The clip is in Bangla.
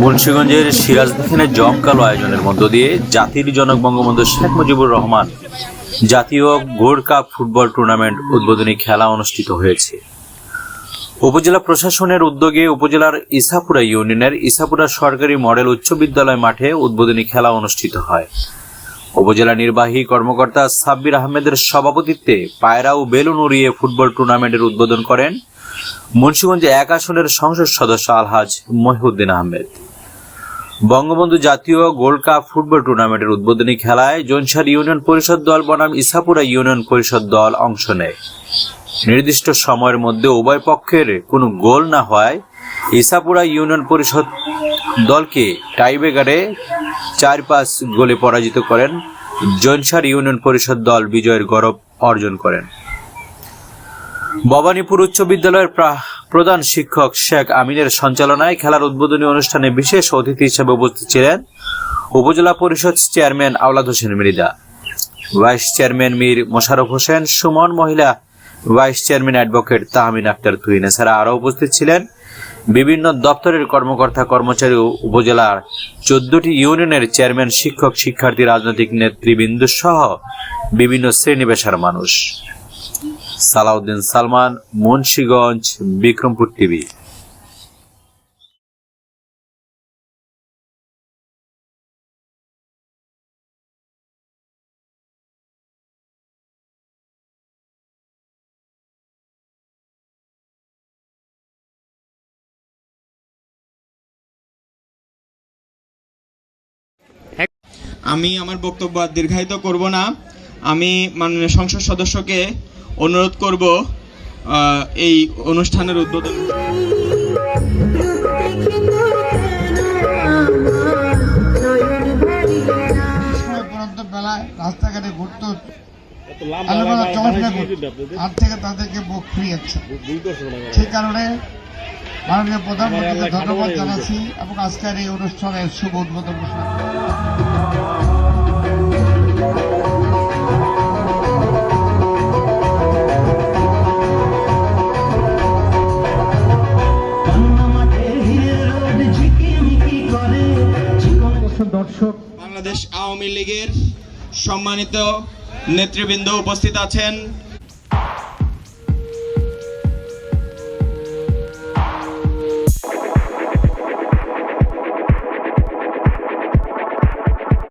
মুন্সিগঞ্জের সিরাজদিখানে জমকালো আয়োজনের মধ্য দিয়ে জাতির জনক বঙ্গবন্ধু শেখ মুজিবুর রহমান জাতীয় গোল্ড কাপ ফুটবল টুর্নামেন্ট উদ্বোধনী খেলা অনুষ্ঠিত হয়েছে। উপজেলা প্রশাসনের উদ্যোগে উপজেলার ইসাপুরা ইউনিয়নের ইসাপুরা সরকারি মডেল উচ্চ বিদ্যালয় মাঠে উদ্বোধনী খেলা অনুষ্ঠিত হয়। উপজেলা নির্বাহী কর্মকর্তা সাব্বির আহমেদের সভাপতিত্বে পায়রা ও বেলুন উড়িয়ে ফুটবল টুর্নামেন্টের উদ্বোধন করেন মুন্সিগঞ্জে এক আসনের সংসদ সদস্য আলহাজ মহিউদ্দিন আহমেদ। বঙ্গবন্ধু জাতীয় গোল্ড কাপ ফুটবল টুর্নামেন্টের উদ্বোধনী খেলায় জোনসার ইউনিয়ন পরিষদ দল বনাম ইসাপুরা ইউনিয়ন পরিষদ দল অংশ নেয়। নির্দিষ্ট সময়ের মধ্যে উভয় পক্ষের কোনো গোল না হওয়ায় ইসাপুরা ইউনিয়ন পরিষদ দলকে টাইব্রেকারে চার পাঁচ গোলে পরাজিত করেন। জনসার ইউনিয়ন পরিষদ দল বিজয়ের গৌরব অর্জন করেন। ভবানীপুর উচ্চ বিদ্যালয়ের প্রা- প্রধান শিক্ষক শেখ আমিনের সঞ্চালনায় খেলার উদ্বোধনী অনুষ্ঠানে বিশেষ অতিথি হিসেবে উপস্থিত ছিলেন উপজেলা পরিষদ chairman Awlad Hossain Mridha vice chairman Mir Mosharraf Hossain, Sumon মহিলা, vice chairman advocate Tahmin Akter Tuhin. এছাড়া আরও উপস্থিত ছিলেন বিভিন্ন দপ্তরের কর্মকর্তা কর্মচারী উপজেলার চোদ্দটি ইউনিয়নের চেয়ারম্যান, শিক্ষক, শিক্ষার্থী, রাজনৈতিক নেতৃবৃন্দ সহ বিভিন্ন শ্রেণি পেশার মানুষ। সালাউদ্দিন সালমান, মুন্সীগঞ্জ, বিক্রমপুর টিভি। আমি আমার বক্তব্য দীর্ঘায়িত করব না। আমি মাননীয় সংসদ সদস্যকে অনুরোধ করব এই অনুষ্ঠানের উদ্বোধন। রাস্তাঘাটে ঘুরতো আর থেকে তাদেরকে বুক ফিরিয়েছে সেই কারণে মাননীয় প্রধানমন্ত্রীকে ধন্যবাদ জানাচ্ছি এবং আজকের এই অনুষ্ঠানের শুভ উদ্বোধন ঘোষণা দর্শক। বাংলাদেশ আওয়ামী লীগের সম্মানিত নেতৃবৃন্দ উপস্থিত আছেন।